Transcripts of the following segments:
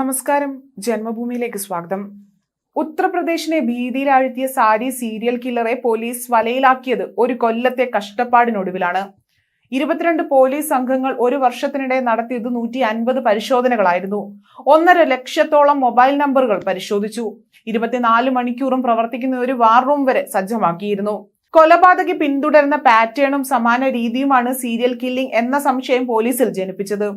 നമസ്കാരം. ജന്മഭൂമിയിലേക്ക് സ്വാഗതം. ഉത്തർപ്രദേശിനെ ഭീതിയിലാഴ്ത്തിയ സാരി സീരിയൽ കില്ലറെ പോലീസ് വലയിലാക്കിയത് ഒരു കൊല്ലത്തെ കഷ്ടപ്പാടിനൊടുവിലാണ് ഇരുപത്തിരണ്ട് പോലീസ് സംഘങ്ങൾ ഒരു വർഷത്തിനിടെ നടത്തിയത് നൂറ്റി അൻപത് പരിശോധനകളായിരുന്നു. ഒന്നര ലക്ഷത്തോളം മൊബൈൽ നമ്പറുകൾ പരിശോധിച്ചു. ഇരുപത്തിനാല് മണിക്കൂറും പ്രവർത്തിക്കുന്ന ഒരു വാർ റൂം വരെ സജ്ജമാക്കിയിരുന്നു. കൊലപാതകി പിന്തുടരുന്ന പാറ്റേണും സമാന രീതിയുമാണ് സീരിയൽ കില്ലിംഗ് എന്ന സംശയം പോലീസിൽ ജനിപ്പിച്ചത്.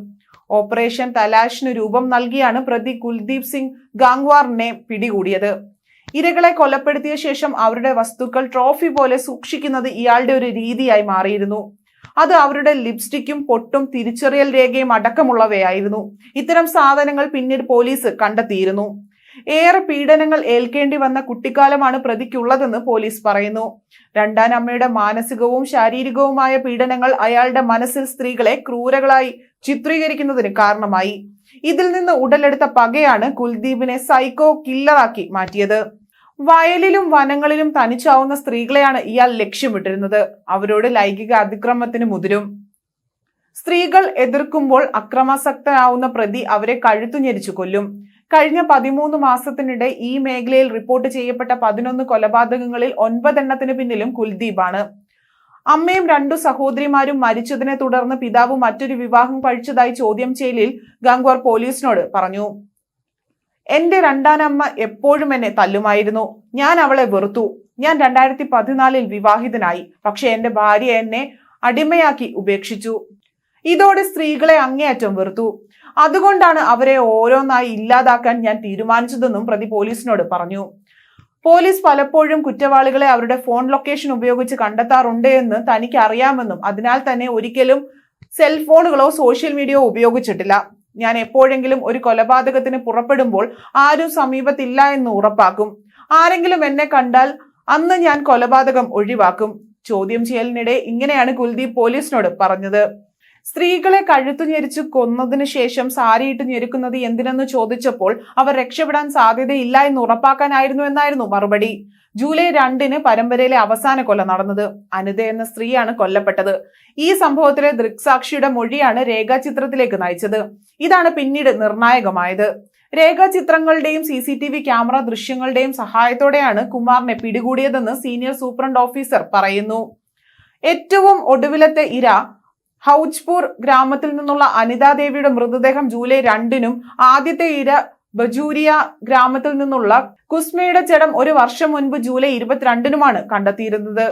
ഓപ്പറേഷൻ തലാഷിന് രൂപം നൽകിയാണ് പ്രതി കുൽദീപ് സിംഗ് ഗാംഗ്വാറിനെ പിടികൂടിയത്. ഇരകളെ കൊലപ്പെടുത്തിയ ശേഷം അവരുടെ വസ്തുക്കൾ ട്രോഫി പോലെ സൂക്ഷിക്കുന്നത് ഇയാളുടെ ഒരു രീതിയായി മാറിയിരുന്നു. അത് അവരുടെ ലിപ്സ്റ്റിക്കും പൊട്ടും തിരിച്ചറിയൽ രേഖയും അടക്കമുള്ളവയായിരുന്നു. ഇത്തരം സാധനങ്ങൾ പിന്നീട് പോലീസ് കണ്ടെത്തിയിരുന്നു. ഏറെ പീഡനങ്ങൾ ഏൽക്കേണ്ടി വന്ന കുട്ടിക്കാലമാണ് പ്രതിക്കുള്ളതെന്ന് പോലീസ് പറയുന്നു. രണ്ടാം അമ്മയുടെ മാനസികവും ശാരീരികവുമായ പീഡനങ്ങൾ അയാളുടെ മനസ്സിൽ സ്ത്രീകളെ ക്രൂരകളായി ചിത്രീകരിക്കുന്നതിന് കാരണമായി. ഇതിൽ നിന്ന് ഉടലെടുത്ത പകയാണ് കുൽദീപിനെ സൈക്കോ കില്ലറാക്കി മാറ്റിയത്. വയലിലും വനങ്ങളിലും തനിച്ചാവുന്ന സ്ത്രീകളെയാണ് ഇയാൾ ലക്ഷ്യമിട്ടിരുന്നത്. അവരോട് ലൈംഗിക അതിക്രമത്തിന് മുതിരും. സ്ത്രീകൾ എതിർക്കുമ്പോൾ അക്രമാസക്തനാവുന്ന പ്രതി അവരെ കഴുത്തു ഞെരിച്ചു കൊല്ലും. കഴിഞ്ഞ പതിമൂന്ന് മാസത്തിനിടെ ഈ മേഖലയിൽ റിപ്പോർട്ട് ചെയ്യപ്പെട്ട പതിനൊന്ന് കൊലപാതകങ്ങളിൽ ഒൻപതെണ്ണത്തിന് പിന്നിലും കുൽദീപാണ്. അമ്മയും രണ്ടു സഹോദരിമാരും മരിച്ചതിനെ തുടർന്ന് പിതാവ് മറ്റൊരു വിവാഹം കഴിച്ചതായി ചോദ്യം ചെയ്യലിൽ ഗംഗ്വർ പോലീസിനോട് പറഞ്ഞു. എന്റെ രണ്ടാനമ്മ എപ്പോഴും എന്നെ തല്ലുമായിരുന്നു. ഞാൻ അവളെ വെറുത്തു. ഞാൻ രണ്ടായിരത്തി പതിനാലിൽ വിവാഹിതനായി. പക്ഷെ എന്റെ ഭാര്യ എന്നെ അടിമയാക്കി ഉപേക്ഷിച്ചു. ഇതോടെ സ്ത്രീകളെ അങ്ങേയറ്റം വെറുത്തു. അതുകൊണ്ടാണ് അവരെ ഓരോന്നായി ഇല്ലാതാക്കാൻ ഞാൻ തീരുമാനിച്ചതെന്നും പ്രതി പോലീസിനോട് പറഞ്ഞു. പോലീസ് പലപ്പോഴും കുറ്റവാളികളെ അവരുടെ ഫോൺ ലൊക്കേഷൻ ഉപയോഗിച്ച് കണ്ടെത്താറുണ്ട് എന്ന് തനിക്ക് അറിയാമെന്നും അതിനാൽ തന്നെ ഒരിക്കലും സെൽഫോണുകളോ സോഷ്യൽ മീഡിയയോ ഉപയോഗിച്ചിട്ടില്ല. ഞാൻ എപ്പോഴെങ്കിലും ഒരു കൊലപാതകത്തിന് പുറപ്പെടുമ്പോൾ ആരും സമീപത്തില്ല എന്ന് ഉറപ്പാക്കും. ആരെങ്കിലും എന്നെ കണ്ടാൽ അന്ന് ഞാൻ കൊലപാതകം ഒഴിവാക്കും. ചോദ്യം ചെയ്യലിനിടെ ഇങ്ങനെയാണ് കുൽദീപ് പോലീസിനോട് പറഞ്ഞത്. സ്ത്രീകളെ കഴുത്തു ഞെരിച്ചു കൊന്നതിന് ശേഷം സാരിയിട്ട് ഞെരുക്കുന്നത് എന്തിനെന്ന് ചോദിച്ചപ്പോൾ അവർ രക്ഷപ്പെടാൻ സാധ്യതയില്ല എന്ന് ഉറപ്പാക്കാനായിരുന്നു എന്നായിരുന്നു മറുപടി. ജൂലൈ രണ്ടിന് പരമ്പരയിലെ അവസാന കൊല നടന്നത്. അനിത എന്ന സ്ത്രീയാണ് കൊല്ലപ്പെട്ടത്. ഈ സംഭവത്തിലെ ദൃക്സാക്ഷിയുടെ മൊഴിയാണ് രേഖാചിത്രത്തിലേക്ക് നയിച്ചത്. ഇതാണ് പിന്നീട് നിർണായകമായത്. രേഖാചിത്രങ്ങളുടെയും C C T V camera ദൃശ്യങ്ങളുടെയും സഹായത്തോടെയാണ് കുമാറിനെ പിടികൂടിയതെന്ന് സീനിയർ സൂപ്രണ്ട് ഓഫീസർ പറയുന്നു. ഏറ്റവും ഒടുവിലത്തെ ഇര ഹൗജ്പൂർ ഗ്രാമത്തിൽ നിന്നുള്ള അനിതാ ദേവിയുടെ മൃതദേഹം ജൂലൈ രണ്ടിനും ആദ്യത്തെ ഇര ബജൂരിയ ഗ്രാമത്തിൽ നിന്നുള്ള കുസ്മയുടെ ജഡം ഒരു വർഷം മുൻപ് ജൂലൈ ഇരുപത്തിരണ്ടിനുമാണ് കണ്ടെത്തിയിരുന്നത്.